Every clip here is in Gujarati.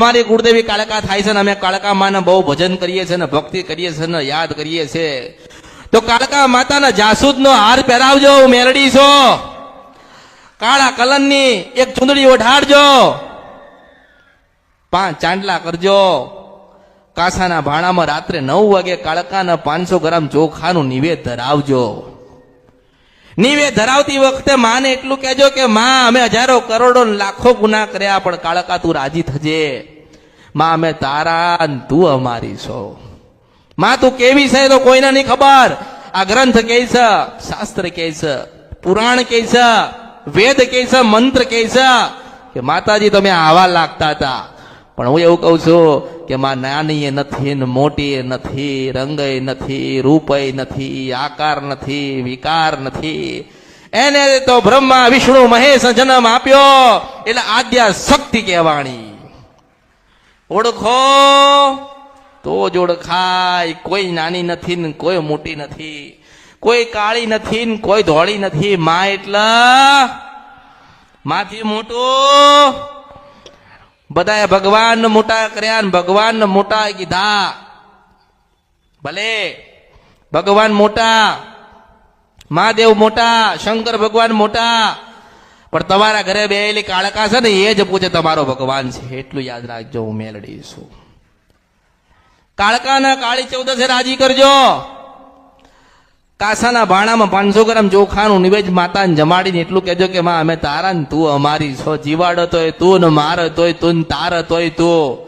અમારી કુળદેવી કાળકા થાય છે ને અમે કાળકા માને બહુ ભજન કરીએ છીએ ને ભક્તિ કરીએ છીએ ને યાદ કરીએ છીએ. તો કાળકા માતાના જાસૂદનો હાર પહેરાવજો હું મેરડી છો. કાળા કલરની એક ચુંદડી ઓઢાડજો. પાંચ ચાંદલા કરજો. કાસાના ભાણામાં રાત્રે નવ વાગે કાળકાના પાંચસો ગ્રામ ચોખાનું નિવેદ ધરાવજો. નિવેદ ધરાવતી વખતે માને એટલું કહેજો કે, માં, અમે હજારો કરોડો લાખો ગુના કર્યા, પણ કાળકા, તું રાજી થજે. માં, અમે તારા તું અમારી છો. માં, તું કેવી છે તો કોઈને નહીં ખબર. આ ગ્રંથ કે છે, શાસ્ત્ર કે છે, પુરાણ કે છે, વેદ કે છે, મંત્ર કે છે કે, માતાજી, તમે આવા લાગતા હતા. પણ હું એવું કહું છું કે માં નાની નથી ને મોટી નથી, રંગય નથી, રૂપય નથી, આકાર નથી, વિકાર નથી. એને તો બ્રહ્મા, વિષ્ણુ, મહેશ જન્મ આપ્યો એટલે આદ્યા શક્તિ કહેવાણી. ઓળખો? તો જ ઓળખાય. કોઈ નાની નથી ને કોઈ મોટી નથી. કોઈ કાળી નથી ને કોઈ ધોળી નથી. માં એટલા માથી મોટું બધાએ ભગવાન મોટા કર્યા ભગવાન મોટા કીધા. ભલે ભગવાન મોટા, મહાદેવ મોટા, શંકર ભગવાન મોટા, પણ તમારા ઘરે બેલી કાળકા છે ને, એ જ પૂછે તમારો ભગવાન છે. એટલું યાદ રાખજો, હું મેલડી છું. કાળકાના કાળી ચૌદસે રાજી કરજો. કાસાના ભાણામાં પાંચસો ગ્રામ ચોખાનું નિવેદ માતાને જમાડીને એટલું કહેજો કે, માં, અમે તારા ને તું અમારી છો. જીવાડો તોય તું ને માર તોય તું ને તાર તોય તું.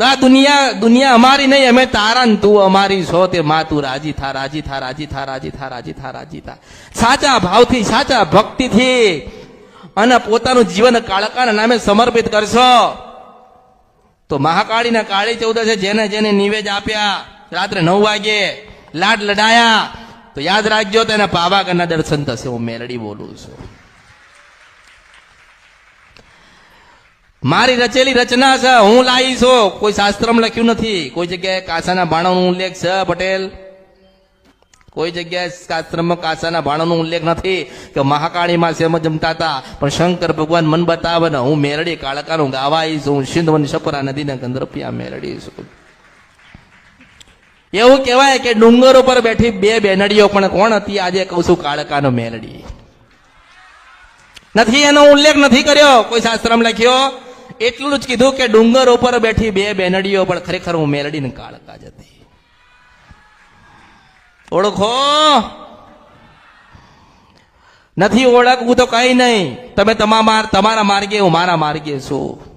આ દુનિયા દુનિયા અમારી નહીં, અમે તારા ને તું અમારી છો. તે માં, તું રાજી થા રાજી થા રાજી થા રાજી થા રાજી થા રાજી થા. સાચા ભાવથી, સાચા ભક્તિથી અને પોતાનું જીવન કાળકાના નામે સમર્પિત કરશો. તો મહાકાળીના કાળી ચૌદશે જેને જેને નિવેદ આપ્યા, રાત્રે નવ વાગે લાડ લડાયા તો યાદ રાખજો તેના પાવાગઢના દર્શન થશે, હું મેલડી બોલું છું. મારી રચેલી રચના છે, હું લાવી છું. કોઈ શાસ્ત્રમાં લખ્યું નથી. કોઈ જગ્યાએ કાસાના ભાણોનો ઉલ્લેખ છે, પટેલ? કોઈ જગ્યાએ શાસ્ત્રમાં કાસાના ભાણોનો ઉલ્લેખ નથી કે મહાકાળીમાં સેમ જમતા હતા. પણ શંકર ભગવાન મન બતાવે ને, હું મેરડી કાળકાનું ગાવાઈ છું. હું સિંધવન સપરા નદીના ગંધર્પિયા મેરડી છું. એવું કહેવાય કે ડુંગર ઉપર બેઠી બે બેનડીઓ પણ કોણ હતી? આજે કહું છું કાળકાનો મેલડી. નથી, એનો ઉલ્લેખ નથી કર્યો. કોઈ શાસ્ત્રમાં લખ્યો, એટલું જ કીધું કે ડુંગર ઉપર બેઠી બે બેનડીઓ પણ ખરેખર હું મેલડીને કાળકા જ હતી. ઓળખો? નથી ઓળખવું તો કઈ નહીં. તમે તમારા તમારા માર્ગે, હું મારા માર્ગે છું.